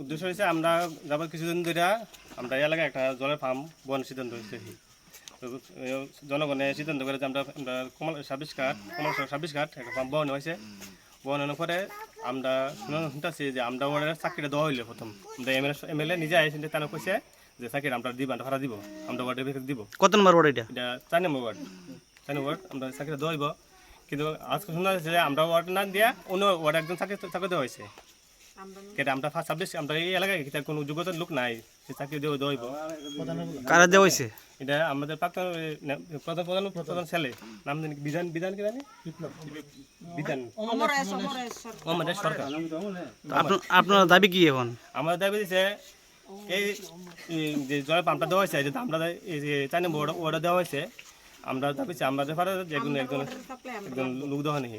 উদ্দেশ্য হয়েছে আমরা যাবার কিছুদিন ধরে আমরা এলাকায় একটা জলের ফার্ম বন সিদ্ধান্ত হয়েছে জনগণে সিদ্ধান্ত করে যে আমরা কমল ছাব্বিশ ঘাট কমল ছাব্বিশ ঘাট একটা ফার্ম বন হয়েছে বন পরে আমরা শুনতেছি যে আমরা ওনার চাকরিটা দেওয়া হইলে প্রথম। আমরা এমএলএ এমএলএ নিজে আইসেন তারা কইছে যে চাকরি আমরা দিব আমরা ভাড়া দিব আমরা ওয়ার্ডের ভিতরে দিব। কত নম্বর ওয়ার্ড এটা? এটা চার নম্বর ওয়ার্ড। চার নম্বর ওয়ার্ড আমরা চাকরিটা দেওয়া হইব। কিন্তু আজকে শোনা যে আমরা ওয়ার্ড না দিয়া অন্য ওয়ার্ড একজন চাকরি চাকরি দেওয়া হয়েছে কেটে আমরা ফার্স্ট ছাব্বিশ আমরা এই এলাকায় এটা কোনো যোগ্যতার লোক নাই সে চাকরি দেওয়া দেওয়া কারা দেওয়া হয়েছে এটা আমাদের প্রাক্তন প্রধান প্রধান প্রধান ছেলে নাম জানি বিধান বিধান কি জানি? বিধান। আমাদের সরকার। আপনার দাবি কি এখন? আমাদের দাবি দিচ্ছে এই যে জলের পাম্পটা দেওয়া হয়েছে যে আমরা এই যে অর্ডার দেওয়া হয়েছে আমরা দাবি চাই আমাদের পারে যে কোনো একজন একজন লোক দেওয়া নেই